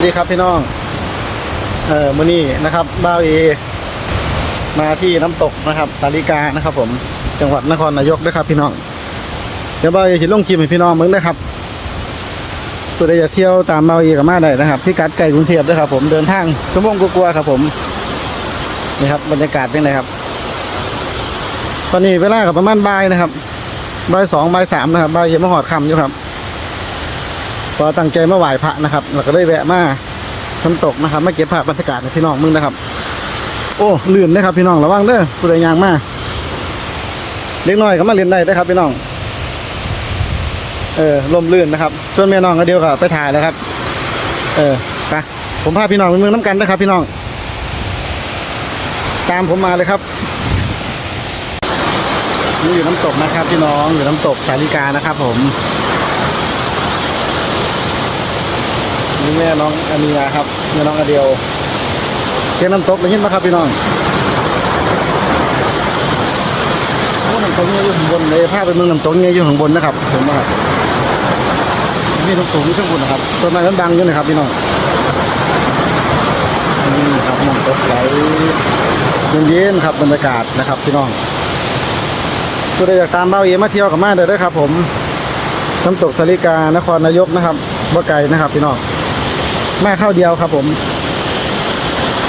สวัสดีครับพี่น้อง เอ่อมื้อนี้นะครับบ้าวเอ มาที่น้ำตกนะครับสาริกานะครับ ผม จังหวัดนครนายกด้วยครับ พี่น้อง เดี๋ยวบ้าวเอจะลงคลิปให้พี่น้องมึงนะครับผู้ใดจะเที่ยวตามบ้าวเอกับมาได้นะครับที่กัดไก่กรุงเทพด้วยครับ ผมเดินทางชั่วโมงกลัวๆครับ ผมนี่ครับ บรรยากาศเป็นไงครับ ตอนนี้เวลากับประมาณบ่ายนะครับบ่ายสองบ่ายสามนะครับบ่ายเย็นมาหอดคำอยู่ครับ พอตั้งใจมาไหว้พระนะครับเราก็ได้แวะมาน้ำตกนะครับมาเก็บภาพบรรยากาศให้พี่น้องมึงนะครับ โอ้ลื่นนะครับพี่น้องระวังเด้อผู้ใดยางมาเล็กน้อยก็มาเล่นได้นะครับพี่น้อง เออลมลื่นนะครับส่วนแม่น้องก็เดียวกับไปถ่ายแล้วครับ เออไปผมพาพี่น้องไปเมืองน้ำกันนะครับ พี่น้อง ตามผมมาเลยครับนี่อยู่น้ำตกนะครับ พี่น้องอยู่น้ำตกสาริกานะครับ ผม นี่แม่น้องอามีนาครับแม่น้องอาเดียวเชียงน้ำตกได้ยินไหมครับพี่น้องน้ำตกเนี่ยอยู่ข้างบนเลยภาพไปเมืองน้ำตกเนี่ยอยู่ข้างบนนะครับผมว่านี่ตรงสูงที่ข้างบนนะครับต้นไม้นั้นดังอยู่นะครับพี่น้องนี่ครับน้ำตกไหลเย็นๆครับบรรยากาศนะครับพี่น้องผู้ใดอยากตามเบ้าเอมาเที่ยวกับมาเด้อเด้อครับ ผมน้ำตกสาริกานครนายกนะครับบ่ไกลนะครับพี่น้อง มาเข้าเดียวครับผม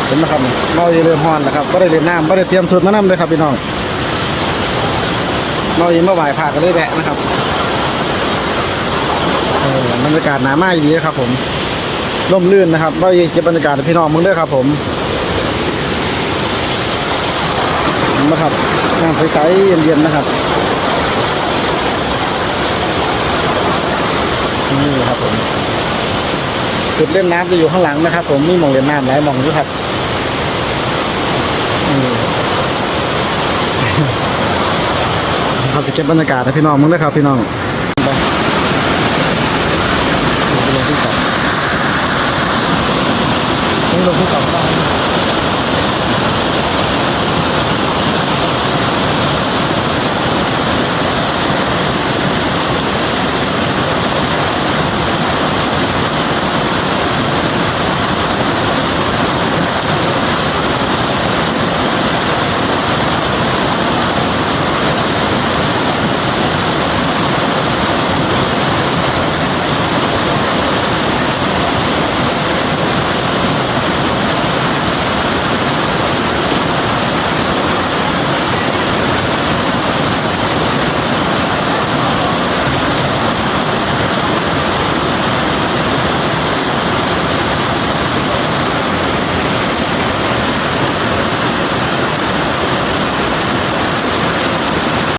เห็นไหมครับเมาอยู่เรือฮอนนะครับก็ได้เรียนน้ำก็ได้เตรียมชุดมาน้ำเลยครับพี่น้องเมาอยู่มาไหวผ่ากันเลยแหละนะครับบรรยากาศหนามากดีครับ ผมร่มรื่นนะครับเมาอยู่เก็บบรรยากาศพี่น้องมึงด้วยครับ ผมเห็นไหมครับน้ำใสๆเย็นๆนะครับนี่ครับผม จุดเล่นน้ำจะอยู่ข้างหลังนะครับ ผมมีหมองเล่นน้ำหลายหมองนี้ครับเราจะเก็บบรรยากาศให้พี่น้องมึงด้ครับ พี่น้องไปลงที่สองนี่ลงที่สองได้